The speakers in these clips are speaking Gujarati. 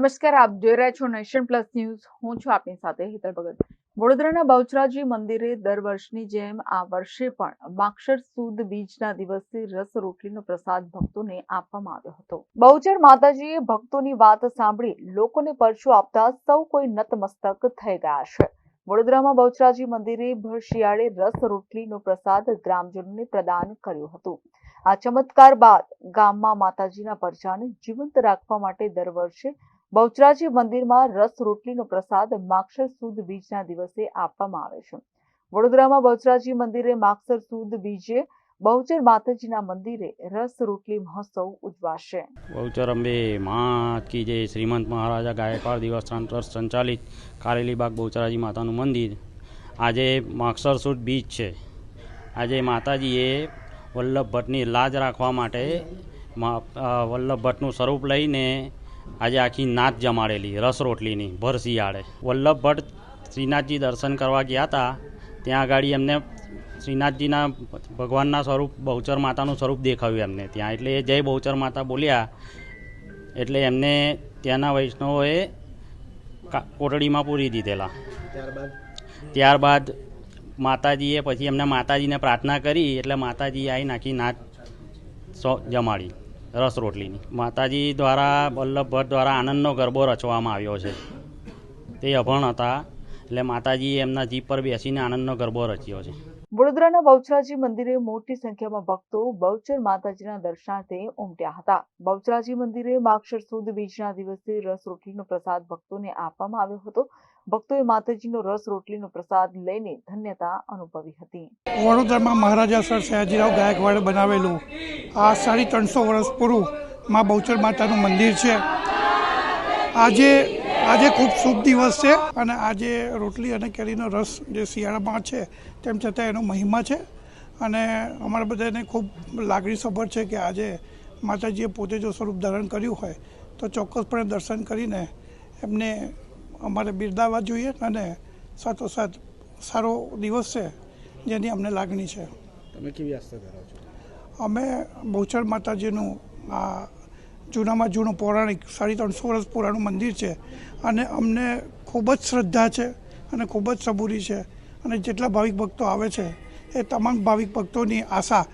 નમસ્કાર, આપ જોઈ રહ્યા છો નેશન પ્લસ ન્યૂઝ. હું છું આપની સાથે હિતલ ભગત. વડોદરાના બહુચરાજી મંદિરે દર વર્ષની જેમ આ વર્ષે પણ માક્ષર સુદ બીજના દિવસે રસ રોટલીનો પ્રસાદ ભક્તોને આપવામાં આવ્યો હતો. બહુચર માતાજીએ ભક્તોની વાત સાંભળી લોકોને પરચો આપતા સૌ કોઈ નતમસ્તક થઈ ગયા છે. વડોદરામાં બહુચરાજી મંદિરે ભર શિયાળે રસ રોટલીનો પ્રસાદ ગ્રામજનોને પ્રદાન કર્યો હતો. આ ચમત્કાર બાદ ગામમાં માતાજીના પરચાને જીવંત રાખવા માટે દર વર્ષે બહુચરાજી મંદિરમાં રસ રોટલીનો પ્રસાદ માક્ષર સુદ બીજના દિવસે આપવામાં આવે છે. વડોદરામાં બહુચરાજી મંદિરે માક્ષર સુદ બીજે, બહુચર માતાજીના મંદિરે રસ રોટલી મહોત્સવ ઉજવાશે. બહુચર અંબે મા કી જે શ્રીમંત મહારાજા ગાયકવાડ દેવસ્થાન ટ્રસ્ટ સંચાલિત કારેલીબાગ બહુચરાજી માતાનું મંદિર. આજે માક્ષર સુદ બીજ છે. આજે માતાજીએ વલ્લભ ભટ્ટની લાજ રાખવા માટે વલ્લભ ભટ્ટનું સ્વરૂપ લઈને આજે આખી નાત જમાડેલી રસ રોટલીની ભર શિયાળે વલ્લભ ભટ્ટ શ્રીનાથજી દર્શન કરવા ગયા હતા. ત્યાં આગળ એમને શ્રીનાથજીના ભગવાનના સ્વરૂપ બહુચર માતાનું સ્વરૂપ દેખાયું એમને ત્યાં. એટલે એ જય બહુચર માતા બોલ્યા. એટલે એમને ત્યાંના વૈષ્ણવોએ કોટડીમાં પૂરી દીધેલા. ત્યારબાદ? માતાજીએ પછી એમને માતાજીને પ્રાર્થના કરી એટલે માતાજીએ આવી નાખી નાચ જમાડી. રસ રોટલીની. માતાજી દ્વારા વલ્લભભટ્ટ દ્વારા આનંદનો ગરબો રચવામાં આવ્યો છે. તે અભણ હતા એટલે માતાજીએ એમના જીપ પર બેસીને આનંદનો ગરબો રચ્યો છે. વડોદરાના બહુચરાજી મંદિરે મોટી સંખ્યામાં ભક્તો બહુચર માતાજીના દર્શનાર્થે ઉમટ્યા હતા. બહુચરાજી મંદિરે માક્ષર સુદ બીજના દિવસે રસ રોટલીનો પ્રસાદ ભક્તોને આપવામાં આવ્યો હતો. ભક્તોએ માતાજીનો રસ રોટલીનો પ્રસાદ લઈને ધન્યતા અનુભવી હતી. વડોદરામાં મહારાજા સર સયાજીરાવ ગાયકવાડે બનાવેલું આ સાડી ત્રણસો વર્ષ પૂરું માં બહુચર માતાનું મંદિર છે. આજે આજે ખૂબ શુભ દિવસ છે અને આજે રોટલી અને કેરીનો રસ જે શિયાળામાં છે, તેમ છતાં એનો મહિમા છે. અને અમારા બધાને ખૂબ લાગણીસભર છે કે આજે માતાજીએ પોતે જો સ્વરૂપ ધારણ કર્યું હોય, તો ચોક્કસપણે દર્શન કરીને એમને અમારે બિરદાવવા જોઈએ અને સાથોસાથ સારો દિવસ છે, જેની અમને લાગણી છે. તમે કેવી આસ્થા ધરાવો છો? અમે બહુચર માતાજીનું આ જૂનામાં જૂનું પૌરાણિક સાડી ત્રણસો વર્ષ પુરાણું મંદિર છે. અને અમને ખૂબ જ શ્રદ્ધા છે અને ખૂબ જ સબૂરી છે અને જેટલા ભાવિક ભક્તો આવે છે એ તમામ ભાવિક ભક્તોની આશા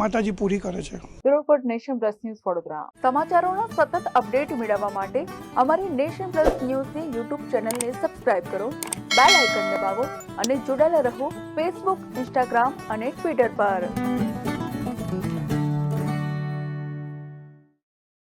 માતાજી પૂરી કરે છે. બરોબર નેશન પ્લસ ન્યૂઝ વડોદરા. સમાચારોના સતત અપડેટ મેળવવા માટે અમારી નેશન પ્લસ ન્યૂઝની યુટ્યુબ ચેનલને સબસ્ક્રાઇબ કરો, બેલ આઇકન દબાવો અને જોડાયેલા રહો ફેસબુક, ઇન્સ્ટાગ્રામ અને ટ્વિટર પર. Bye.